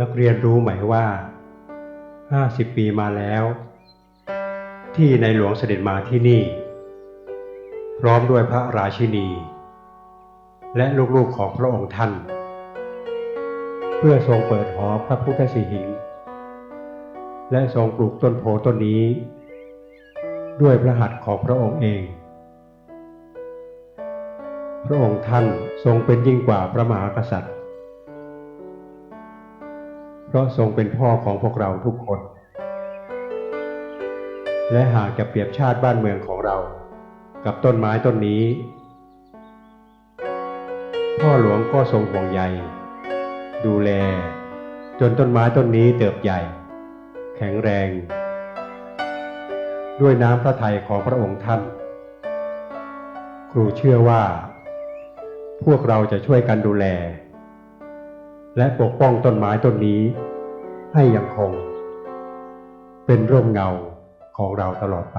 นักเรียนรู้ไหมว่า 50 ปีมาแล้ว ที่ในหลวงเสด็จมาที่นี่ พร้อมด้วยพระราชินี และลูกๆของพระองค์ท่าน เพื่อทรงเปิดหอพระพุทธสิหิง และทรงปลูกต้นโพต้นนี้ ด้วยพระหัตถ์ของพระองค์เอง พระองค์ท่านทรงเป็นยิ่งกว่าพระมหากษัตริย์ เพราะทรงเป็นพ่อของพวกเราทุกคน และหากจะเปรียบชาติบ้านเมืองของเรา กับต้นไม้ต้นนี้ พ่อหลวงก็ทรงห่วงใยดูแล จนต้นไม้ต้นนี้เติบใหญ่ แข็งแรง ด้วยน้ำพระทัยของพระองค์ท่าน ครูเชื่อว่า พวกเราจะช่วยกันดูแล และปกป้องต้นไม้ต้นนี้ ให้ยังคง เป็นร่มเงาของเราตลอดไป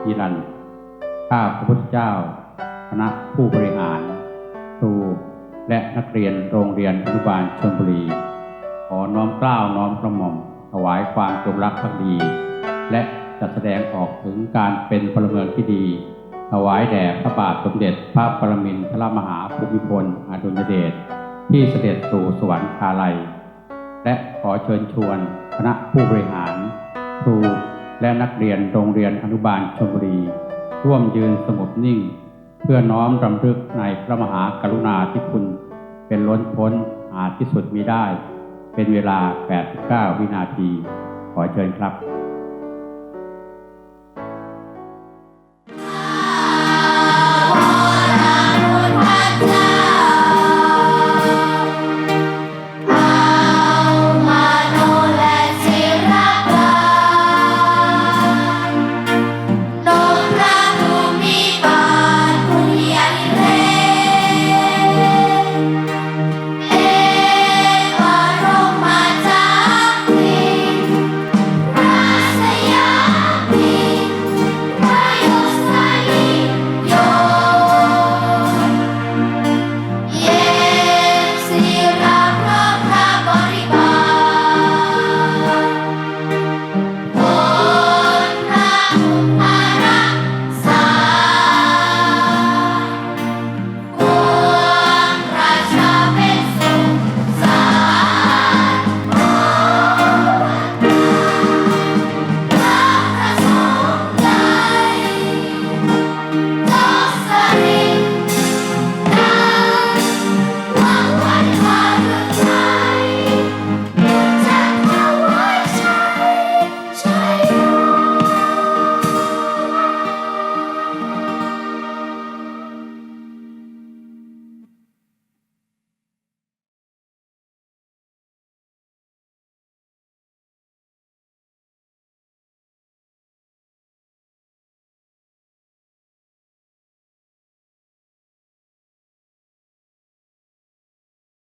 ราบนิรันข้าพระพุทธเจ้า คณะผู้บริหาร ครู และนักเรียนโรงเรียนอนุบาลชลบุรี ขอน้อมเกล้าวน้อมกระหม่อม ถวายความจงรักภักดี และจะแสดงออกถึงการเป็นพลเมืองที่ดี ถวายแด่พระบาทสมเด็จพระปรมินทรมหาภูมิพลอดุลยเดชที่เสด็จสู่สวรรคาลัย และขอเชิญชวนคณะผู้บริหาร ครู และนักเรียนโรงเรียนอนุบาลชลบุรี ร่วมยืนสงบนิ่ง เพื่อน้อมรำลึกในพระมหากรุณาธิคุณ เป็นล้นพ้นอาจที่สุดมิได้ เป็นเวลา 89 วินาที ขอเชิญครับ